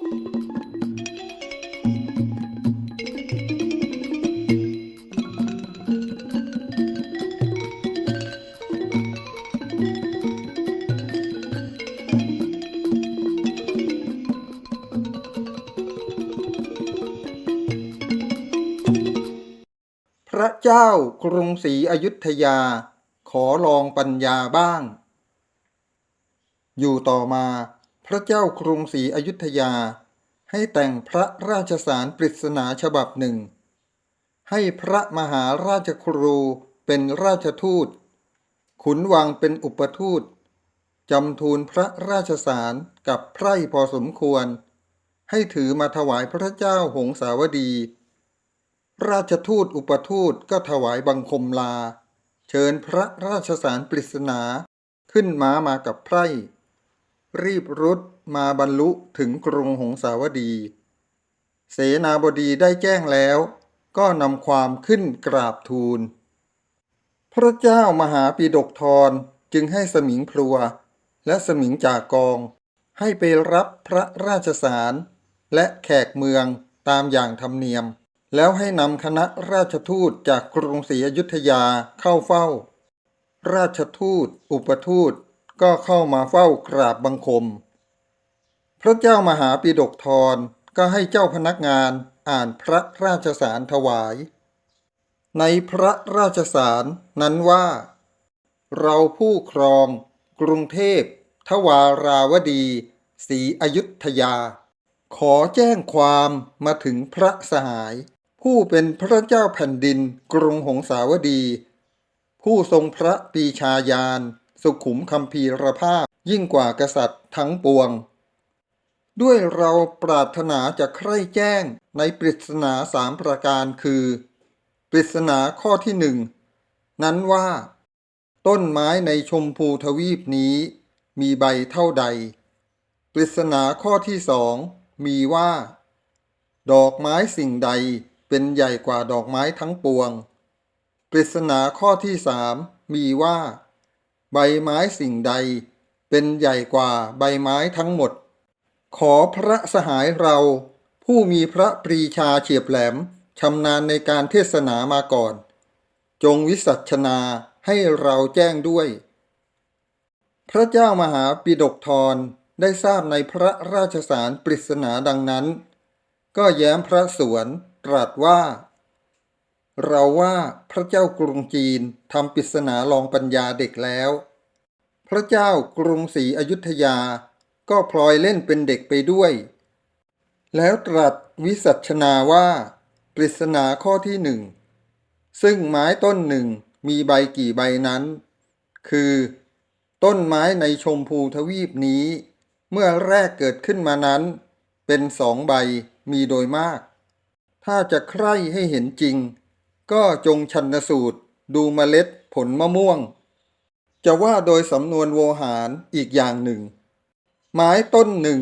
พระเจ้ากรุงศรีอยุธยา ขอลองปัญญาบ้าง อยู่ต่อมา พระเจ้ากรุงศรีอยุธยา ให้แต่งพระราชสารปริศนาฉบับหนึ่ง ให้พระมหาราชครูเป็นราชทูต ขุนวังเป็นอุปทูตจำทูลพระราชสารกับไพร่พอสมควร ให้ถือมาถวายพระเจ้าหงสาวดี ราชทูตอุปทูตก็ถวายบังคมลา เชิญพระราชสารปริศนาขึ้นม้ามากับไพร่ รีบรุดมาบรรลุถึงกรุงหงสาวดี เสนาบดีได้แจ้งแล้ว ก็นำความขึ้นกราบทูล พระเจ้ามหาปีดกทรจึงให้สมิงพลัว และสมิงจากกอง ให้ไปรับพระราชสาร และแขกเมืองตามอย่างธรรมเนียม แล้วให้นำคณะราชทูตจากกรุงศรีอยุธยาเข้าเฝ้า ราชทูต อุปทูต ก็เข้ามาเฝ้ากราบบังคม พระเจ้ามหาปีดกทรก็ให้เจ้าพนักงานอ่านพระราชสารถวาย ในพระราชสารนั้นว่า เราผู้ครองกรุงเทพ ทวาราวดีศรีอยุธยา ขอแจ้งความมาถึงพระสหาย ผู้เป็นพระเจ้าแผ่นดินกรุงหงสาวดี ผู้ทรงพระปีชาญาณ สุขุมคำพีรภาพยิ่งกว่ากษัตริย์ทั้งปวง ด้วยเราปรารถนาจะใคร่แจ้งในปริศนาสามประการคือ ปริศนาข้อที่หนึ่งนั้นว่า ต้นไม้ในชมพูทวีปนี้ มีใบเท่าใด ปริศนาข้อที่สองมีว่า ดอกไม้สิ่งใดเป็นใหญ่กว่าดอกไม้ทั้งปวง ปริศนาข้อที่สามมีว่า ใบไม้สิ่งใด เป็นใหญ่กว่าใบไม้ทั้งหมด ขอพระสหายเราผู้มีพระปรีชาเฉียบแหลมชำนาญในการเทศนามาก่อน จงวิสัชนาให้เราแจ้งด้วย พระเจ้ามหาปิดกทรได้ทราบในพระราชสารปริศนาดังนั้น ก็แย้มพระสวนตรัสว่า เราว่าพระเจ้ากรุงจีนทำปริศนาลองปัญญาเด็กแล้ว พระเจ้ากรุงศรีอยุธยา ก็พลอยเล่นเป็นเด็กไปด้วย แล้วตรัสวิสัชนาว่า ปริศนาข้อที่หนึ่ง ซึ่งไม้ต้นหนึ่งมีใบกี่ใบนั้น คือ ต้นไม้ในชมพูทวีปนี้ เมื่อแรกเกิดขึ้นมานั้น เป็นสองใบมีโดยมาก ถ้าจะใคร่ให้เห็นจริง ก็จงชันสูตร ดูเมล็ดผลมะม่วง จะว่าโดยสำนวนโวหารอีกอย่างหนึ่ง ไม้ต้นหนึ่ง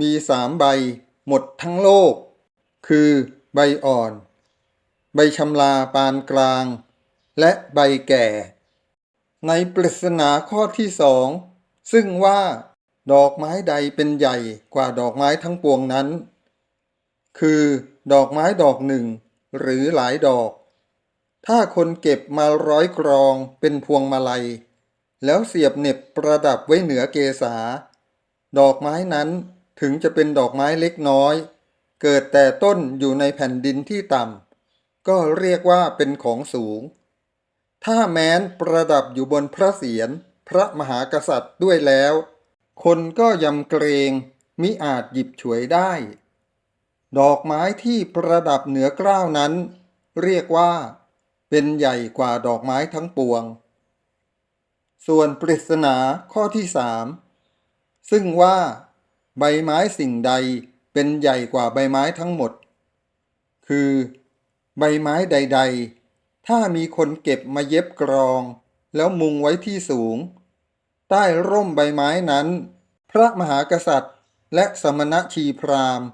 มีสามใบ หมดทั้งโลก คือใบอ่อน ใบชำลาปานกลาง และใบแก่ ในปริศนาข้อที่สอง ซึ่งว่าดอกไม้ใดเป็นใหญ่กว่าดอกไม้ทั้งปวงนั้น คือ ดอกไม้ดอกหนึ่ง หรือหลายดอก ถ้าคนเก็บมาร้อยกรองเป็นพวงมาลัย แล้วเสียบเน็บประดับไว้เหนือเกษา ดอกไม้นั้นถึงจะเป็นดอกไม้เล็กน้อย เกิดแต่ต้นอยู่ในแผ่นดินที่ต่ำก็เรียกว่าเป็นของสูง ถ้าแม้นประดับอยู่บนพระเศียรพระมหากษัตริย์ด้วยแล้ว คนก็ยำเกรงมิอาจหยิบฉวยได้ ดอกไม้ที่ประดับเหนือเกล้าวนั้น เรียกว่า เป็นใหญ่กว่าดอกไม้ทั้งปวง ส่วนปริศนาข้อที่สามซึ่งว่า ใบไม้สิ่งใดเป็นใหญ่กว่าใบไม้ทั้งหมด คือ ใบไม้ใด ๆ ถ้ามีคนเก็บมาเย็บกรอง แล้วมุงไว้ที่สูง ใต้ร่มใบไม้นั้น พระมหากษัตริย์ และสมณชีพราหมณ์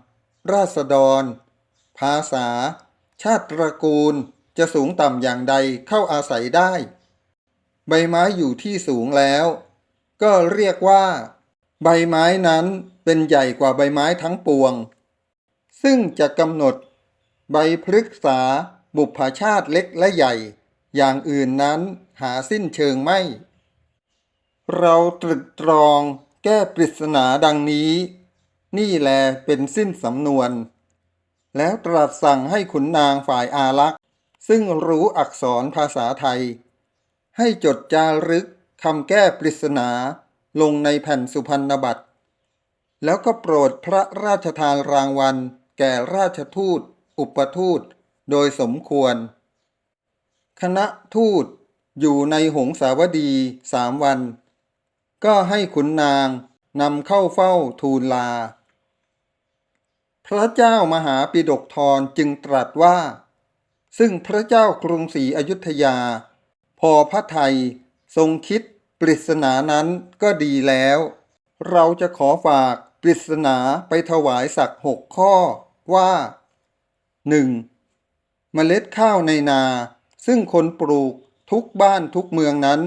ราษฎร ภาษา ชาติตระกูล จะสูงต่ำอย่างใดเข้าอาศัยได้ ใบไม้อยู่ที่สูงแล้ว ก็เรียกว่า ใบไม้นั้นเป็นใหญ่กว่าใบไม้ทั้งปวง ซึ่งจะกำหนด ใบพฤกษาบุพชาติเล็กและใหญ่ อย่างอื่นนั้นหาสิ้นเชิงไม่ เราตรึกตรองแก้ปริศนาดังนี้ นี่แลเป็นสิ้นสำนวน แล้วตรัสสั่งให้ขุนนางฝ่ายอารักษ ซึ่งรู้อักษรภาษาไทย ให้จดจารึกคำแก้ปริศนาลงในแผ่นสุพรรณบัตร แล้วก็โปรดพระราชทานรางวัล แก่ราชทูต อุปทูต โดยสมควร คณะทูตอยู่ในหงสาวดีสามวัน ก็ให้ขุนนางนำเข้าเฝ้าทูลลา พระเจ้ามหาปิฎกธรจึงตรัสว่า ซึ่งพระเจ้ากรุงศรีอยุธยา พอพระไทยทรงคิดปริศนานั้นก็ดีแล้ว เราจะขอฝากปริศนาไปถวายสักหกข้อว่า 1. เมล็ดข้าวในนา ซึ่งคนปลูกทุกบ้านทุกเมืองนั้น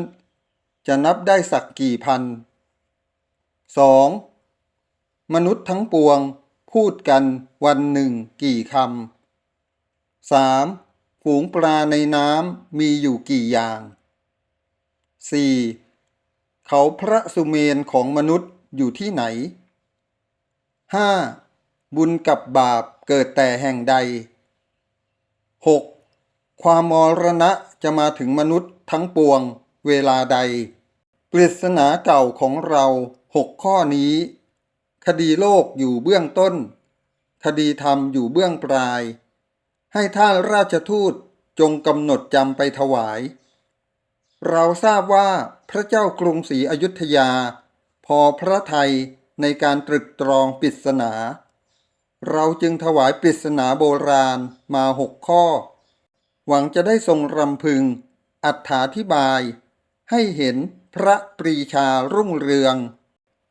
จะนับได้สักกี่พัน 2. มนุษย์ทั้งปวงพูดกันวันหนึ่งกี่คำ 3. ฝูงปลาในน้ำมีอยู่กี่อย่าง 4. เขาพระสุเมนของมนุษย์อยู่ที่ไหน 5. บุญกับบาปเกิดแต่แห่งใด 6. ความมรณะจะมาถึงมนุษย์ทั้งปวงเวลาใด ปริศนาเก่าของเราหกข้อนี้ คดีโลกอยู่เบื้องต้น คดีธรรมอยู่เบื้องปลาย ให้ท่านราชทูตจงกำหนดจำไปถวาย เราทราบว่าพระเจ้ากรุงศรีอยุธยา พอพระไทยในการตรึกตรองปริศนา เราจึงถวายปริศนาโบราณมาหกข้อ หวังจะได้ทรงรำพึง อัถาธิบาย ให้เห็นพระปรีชารุ่งเรือง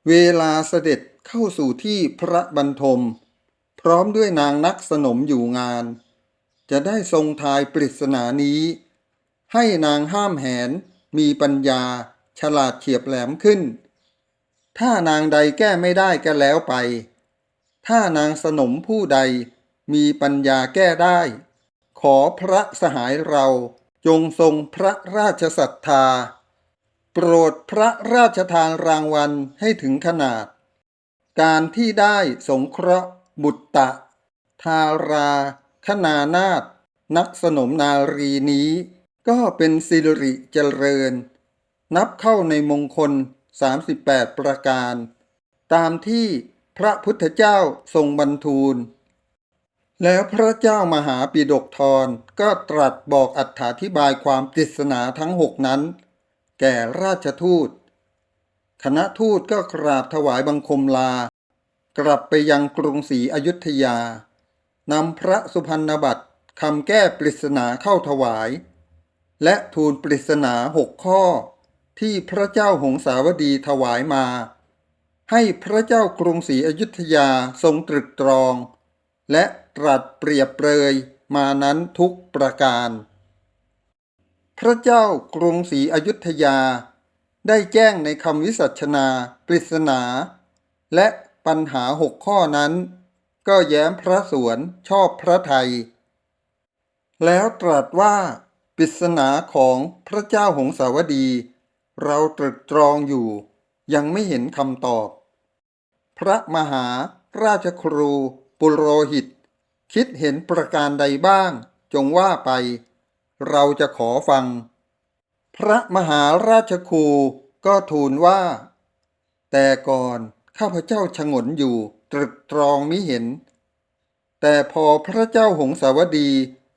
เวลาเสด็จเข้าสู่ที่พระบรรทม พร้อมด้วยนางนักสนมอยู่งาน จะได้ทรงทายปริศนานี้ ให้นางห้ามแหนมีปัญญาฉลาดเฉียบแหลมขึ้น ถ้านางใดแก้ไม่ได้ก็แล้วไป ถ้านางสนมผู้ใดมีปัญญาแก้ได้ ขอพระสหายเราจงทรงพระราชศรัทธา โปรดพระราชทานรางวัลให้ถึงขนาด การที่ได้สงเคราะห์บุตตะ ทารา คนานาถนักสนมนารีนี้ ก็เป็นสิริเจริญ นับเข้าในมงคล 38 ประการ ตามที่พระพุทธเจ้าทรงบรรทูล แล้วพระเจ้ามหาปิฎกธรก็ตรัสบอกอัถาธิบายความปริศนาทั้งหกนั้น แก่ราชทูต คณะทูตก็กราบถวายบังคมลา กลับไปยังกรุงศรีอยุธยา นำพระสุพรรณบัตรคำแก้ปริศนาเข้าถวาย และทูลปริศนาหกข้อ ที่พระเจ้าหงสาวดีถวายมา ให้พระเจ้ากรุงศรีอยุธยาทรงตรึกตรอง และตรัสเปรียบเปรยมานั้นทุกประการ พระเจ้ากรุงศรีอยุธยา ได้แจ้งในคำวิสัชนา ปริศนา และปัญหาหกข้อนั้น ก็แย้มพระสวนชอบพระไทย แล้วตรัสว่าปริศนาของพระเจ้าหงสาวดี เราตรึกตรองอยู่ ยังไม่เห็นคำตอบ พระมหาราชครูปุโรหิต คิดเห็นประการใดบ้าง จงว่าไป เราจะขอฟัง พระมหาราชครูก็ทูลว่า แต่ก่อนข้าพเจ้าชงนอยู่ ตรึกตรองมิเห็น แต่พอพระเจ้าหงสาวดี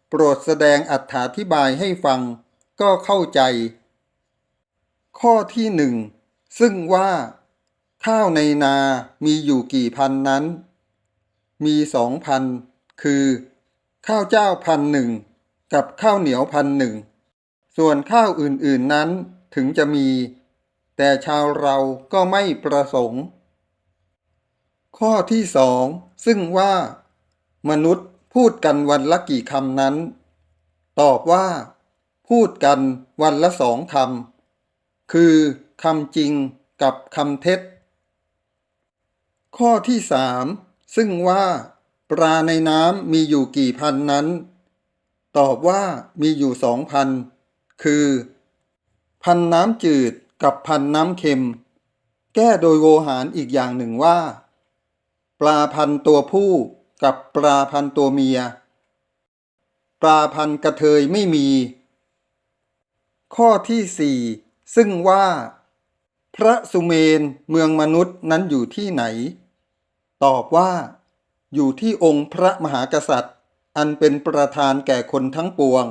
โปรดแสดงอัถาธิบายให้ฟัง ก็เข้าใจ ข้อที่หนึ่งซึ่งว่า ข้าวในนามีอยู่กี่พันนั้น มีสองพันคือ ข้าวเจ้าพันหนึ่งกับข้าวเหนียวพันหนึ่งส่วนข้าวอื่นๆนั้นถึงจะมี แต่ชาวเราก็ไม่ประสงค์ ข้อที่สองซึ่งว่า มนุษย์พูดกันวันละกี่คำนั้น ตอบว่า พูดกันวันละสองคำคือคำจริงกับคำเท็จ ข้อที่สามซึ่งว่า ปลาในน้ำมีอยู่กี่พันนั้น ตอบว่ามีอยู่สองพันคือ พันน้ำจืดกับพันน้ำเค็ม แก้โดยโวหารอีกอย่างหนึ่งว่า ลาพันตัวผู้กับปลาพันตัวเมีย ปลาพันกระเทยไม่มี ข้อที่สี่ซึ่งว่า พระสุเมนเมืองมนุษย์นั้นอยู่ที่ไหน ตอบว่า อยู่ที่องค์พระมหากษัตริย์ อันเป็นประธานแก่คนทั้งปวง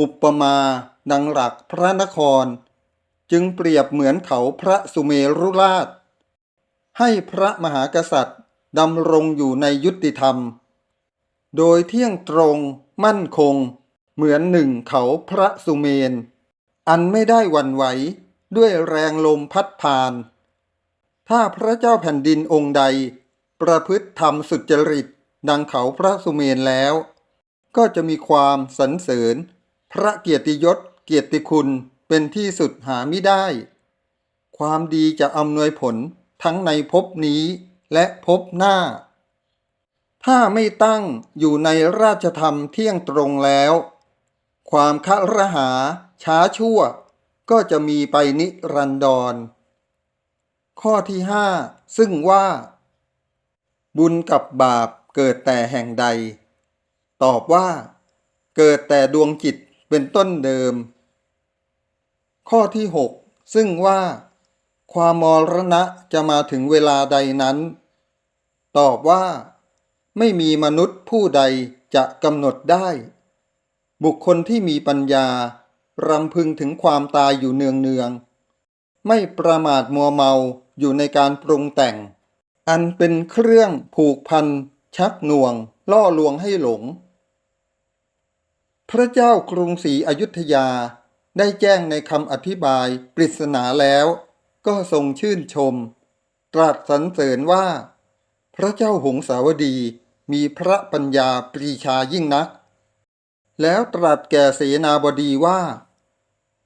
อุปมาดังหลักพระนคร จึงเปรียบเหมือนเขาพระสุเมรุราชให้พระมหากษัตริย์ ดำรงอยู่ในยุติธรรม โดยเที่ยงตรงมั่นคง เหมือนหนึ่งเขาพระสุเมน อันไม่ได้หวั่นไหวด้วยแรงลมพัดผ่าน ถ้าพระเจ้าแผ่นดินองค์ใด ประพฤติธรรมสุจริต ดังเขาพระสุเมนแล้ว ก็จะมีความสรรเสริญ พระเกียรติยศเกียรติคุณเป็นที่สุดหาไม่ได้ ความดีจะอำนวยผลทั้งในภพนี้ และภพหน้า ถ้าไม่ตั้งอยู่ในราชธรรมเที่ยงตรงแล้ว ความคารหาช้าชั่ว ก็จะมีไปนิรันดร ข้อที่ห้าซึ่งว่า บุญกับบาปเกิดแต่แห่งใด ตอบว่า เกิดแต่ดวงจิตเป็นต้นเดิม ข้อที่หกซึ่งว่าความมรณะจะมาถึงเวลาใดนั้น ตอบว่า ไม่มีมนุษย์ผู้ใดจะกำหนดได้ บุคคลที่มีปัญญารำพึงถึงความตายอยู่เนืองเนืองๆไม่ประมาทมัวเมาอยู่ในการปรุงแต่ง อันเป็นเครื่องผูกพัน ชักหน่วง ล่อลวงให้หลง พระเจ้ากรุงศรีอยุธยาได้แจ้งในคำอธิบายปริศนาแล้ว ก็ทรงชื่นชม ตรัสสรรเสริญว่า พระเจ้าหงสาวดีมีพระปัญญาปรีชายิ่งนัก แล้วตรัสแก่เสนาบดีว่า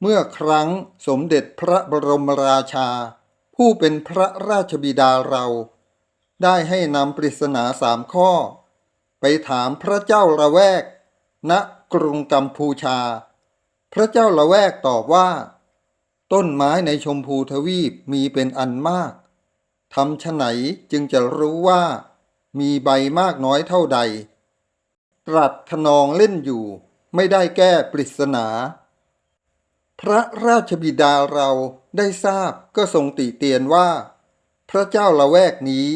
เมื่อครั้งสมเด็จพระบรมราชา ผู้เป็นพระราชบิดาเรา ได้ให้นำปริศนาสามข้อ ไปถามพระเจ้าละแวก ณกรุงกัมพูชา พระเจ้าละแวกตอบว่า ต้นไม้ในชมพูทวีปมีเป็นอันมาก ทำฉไหนจึงจะรู้ว่า มีใบมากน้อยเท่าใด ตรัสขนองเล่นอยู่ ไม่ได้แก้ปริศนา พระราชบิดาเราได้ทราบก็ทรงติเตียนว่า พระเจ้าละแวกนี้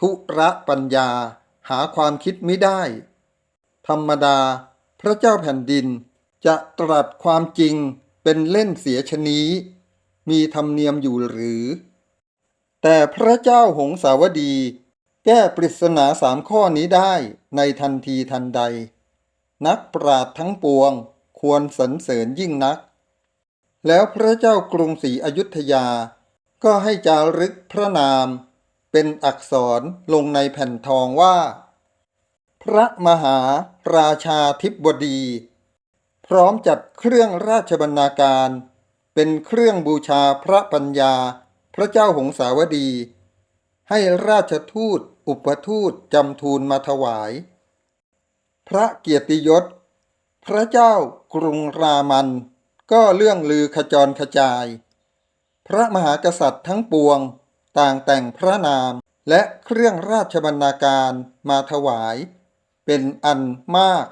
ทุระปัญญาหาความคิดไม่ได้ ธรรมดา พระเจ้าแผ่นดินจะตรัสความจริงเป็นเล่นเสียชนี้ มีธรรมเนียมอยู่หรือ แต่พระเจ้าหงสาวดี แก้ปริศนาสามข้อนี้ได้ในทันทีทันใด นักปราดทั้งปวงควรสรรเสริญยิ่งนัก แล้วพระเจ้ากรุงศรีอยุธยา ก็ให้จารึกพระนาม เป็นอักษรลงในแผ่นทองว่า พระมหาราชาธิบดี พร้อมจัดเครื่องราชบรรณาการ เป็นเครื่องบูชาพระปัญญา พระเจ้าหงสาวดี ให้ราชทูต อุปทูตจำทูลมาถวาย พระเกียรติยศ พระเจ้ากรุงรามัน ก็เรื่องลือขจรขจาย พระมหากษัตริย์ทั้งปวง ต่างแต่งพระนามและเครื่องราชบรรณาการมาถวาย เป็นอันมาก